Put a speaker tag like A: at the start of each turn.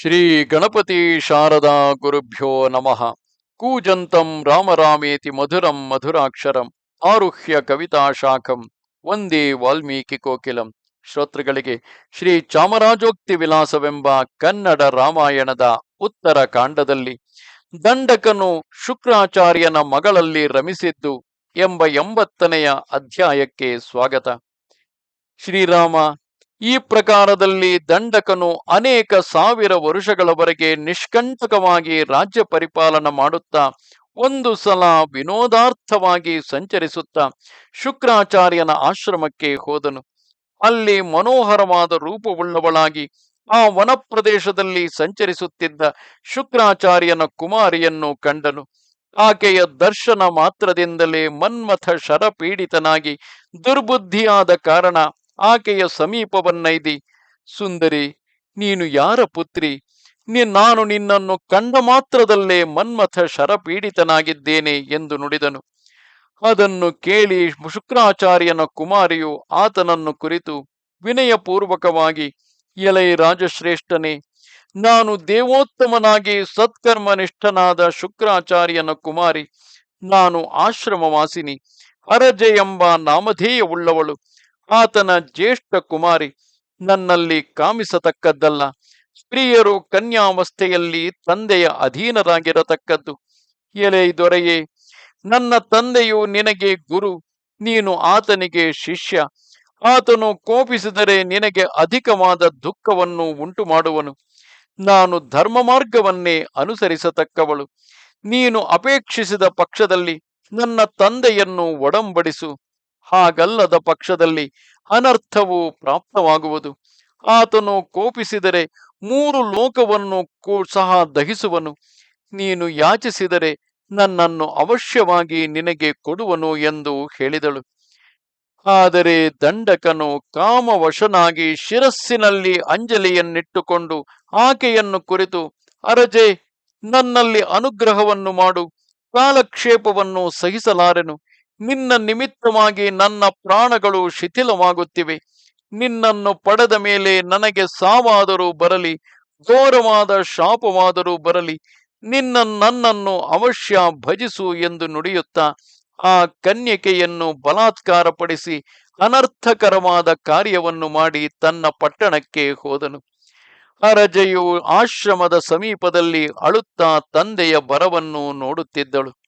A: ಶ್ರೀ ಗಣಪತಿ ಶಾರದಾ ಗುರುಭ್ಯೋ ನಮಃ. ಕೂಜಂತಂ ರಾಮರಾಮೇತಿ ಮಧುರಂ ಮಧುರಾಕ್ಷರಂ ಆರುಹ್ಯ ಕವಿತಾ ಶಾಖಂ ಒಂದೇ ವಾಲ್ಮೀಕಿ ಕೋಕಿಲಂ. ಶ್ರೋತೃಗಳಿಗೆ ಶ್ರೀ ಚಾಮರಾಜೋಕ್ತಿ ವಿಲಾಸವೆಂಬ ಕನ್ನಡ ರಾಮಾಯಣದ ಉತ್ತರ ಕಾಂಡದಲ್ಲಿ ದಂಡಕನು ಶುಕ್ರಾಚಾರ್ಯನ ಮಗಳಲ್ಲಿ ರಮಿಸಿದ್ದು ಎಂಬ ಎಂಬತ್ತನೆಯ ಅಧ್ಯಾಯಕ್ಕೆ ಸ್ವಾಗತ. ಶ್ರೀರಾಮ ಈ ಪ್ರಕಾರದಲ್ಲಿ ದಂಡಕನು ಅನೇಕ ಸಾವಿರ ವರುಷಗಳವರೆಗೆ ನಿಷ್ಕಂಟಕವಾಗಿ ರಾಜ್ಯ ಪರಿಪಾಲನ ಮಾಡುತ್ತಾ, ಒಂದು ಸಲ ವಿನೋದಾರ್ಥವಾಗಿ ಸಂಚರಿಸುತ್ತಾ ಶುಕ್ರಾಚಾರ್ಯನ ಆಶ್ರಮಕ್ಕೆ ಹೋದನು. ಅಲ್ಲಿ ಮನೋಹರವಾದ ರೂಪವುಳ್ಳವಳಾಗಿ ಆ ವನ ಪ್ರದೇಶದಲ್ಲಿ ಸಂಚರಿಸುತ್ತಿದ್ದ ಶುಕ್ರಾಚಾರ್ಯನ ಕುಮಾರಿಯನ್ನು ಕಂಡನು. ಆಕೆಯ ದರ್ಶನ ಮಾತ್ರದಿಂದಲೇ ಮನ್ಮಥ ಶರಪೀಡಿತನಾಗಿ ದುರ್ಬುದ್ಧಿಯಾದ ಕಾರಣ ಆಕೆಯ ಸಮೀಪವನ್ನೈದಿ, ಸುಂದರಿ, ನೀನು ಯಾರ ಪುತ್ರಿ? ನಿ, ನಾನು ನಿನ್ನನ್ನು ಕಂಡ ಮಾತ್ರದಲ್ಲೇ ಮನ್ಮಥ ಶರಪೀಡಿತನಾಗಿದ್ದೇನೆ ಎಂದು ನುಡಿದನು. ಅದನ್ನು ಕೇಳಿ ಶುಕ್ರಾಚಾರ್ಯನ ಕುಮಾರಿಯು ಆತನನ್ನು ಕುರಿತು ವಿನಯಪೂರ್ವಕವಾಗಿ, ಎಲೈ ರಾಜಶ್ರೇಷ್ಠನೇ, ನಾನು ದೇವೋತ್ತಮನಾಗಿ ಸತ್ಕರ್ಮನಿಷ್ಠನಾದ ಶುಕ್ರಾಚಾರ್ಯನ ಕುಮಾರಿ, ನಾನು ಆಶ್ರಮವಾಸಿನಿ ಅರಜೆ ಎಂಬ ನಾಮಧೇಯವುಳ್ಳವಳು ಆತನ ಜ್ಯೇಷ್ಠ ಕುಮಾರಿ ನನ್ನಲ್ಲಿ ಕಾಮಿಸತಕ್ಕದ್ದಲ್ಲ. ಸ್ತ್ರೀಯರು ಕನ್ಯಾವಸ್ಥೆಯಲ್ಲಿ ತಂದೆಯ ಅಧೀನರಾಗಿರತಕ್ಕದ್ದು. ಎಲೆ ದೊರೆಯೇ, ನನ್ನ ತಂದೆಯು ನಿನಗೆ ಗುರು, ನೀನು ಆತನಿಗೆ ಶಿಷ್ಯ. ಆತನು ಕೋಪಿಸಿದರೆ ನಿನಗೆ ಅಧಿಕವಾದ ದುಃಖವನ್ನು ಉಂಟು ಮಾಡುವನು ನಾನು ಧರ್ಮ ಮಾರ್ಗವನ್ನೇ ಅನುಸರಿಸತಕ್ಕವಳು. ನೀನು ಅಪೇಕ್ಷಿಸಿದ ಪಕ್ಷದಲ್ಲಿ ನನ್ನ ತಂದೆಯನ್ನು ಒಡಂಬಡಿಸು. ಹಾಗಲ್ಲದ ಪಕ್ಷದಲ್ಲಿ ಅನರ್ಥವು ಪ್ರಾಪ್ತವಾಗುವುದು. ಆತನು ಕೋಪಿಸಿದರೆ ಮೂರು ಲೋಕವನ್ನು ಸಹ ದಹಿಸುವನು. ನೀನು ಯಾಚಿಸಿದರೆ ನನ್ನನ್ನು ಅವಶ್ಯವಾಗಿ ನಿನಗೆ ಕೊಡುವನು ಎಂದು ಹೇಳಿದಳು. ಆದರೆ ದಂಡಕನು ಕಾಮವಶನಾಗಿ ಶಿರಸ್ಸಿನಲ್ಲಿ ಅಂಜಲಿಯನ್ನಿಟ್ಟುಕೊಂಡು ಆಕೆಯನ್ನು ಕುರಿತು, ಅರಜೆ, ನನ್ನಲ್ಲಿ ಅನುಗ್ರಹವನ್ನು ಮಾಡು, ಕಾಲಕ್ಷೇಪವನ್ನು ಸಹಿಸಲಾರೆನು. ನಿನ್ನ ನಿಮಿತ್ತವಾಗಿ ನನ್ನ ಪ್ರಾಣಗಳು ಶಿಥಿಲವಾಗುತ್ತಿವೆ. ನಿನ್ನನ್ನು ಪಡೆದ ಮೇಲೆ ನನಗೆ ಸಾವಾದರೂ ಬರಲಿ, ಘೋರವಾದ ಶಾಪವಾದರೂ ಬರಲಿ, ನಿನ್ನ ನನ್ನನ್ನು ಅವಶ್ಯ ಭಜಿಸು ಎಂದು ನುಡಿಯುತ್ತಾ, ಆ ಕನ್ಯಕೆಯನ್ನು ಬಲಾತ್ಕಾರಪಡಿಸಿ ಅನರ್ಥಕರವಾದ ಕಾರ್ಯವನ್ನು ಮಾಡಿ ತನ್ನ ಪಟ್ಟಣಕ್ಕೆ ಹೋದನು. ಅರಜೆಯು ಆಶ್ರಮದ ಸಮೀಪದಲ್ಲಿ ಅಳುತ್ತಾ ತಂದೆಯ ಬರವನ್ನು ನೋಡುತ್ತಿದ್ದಳು.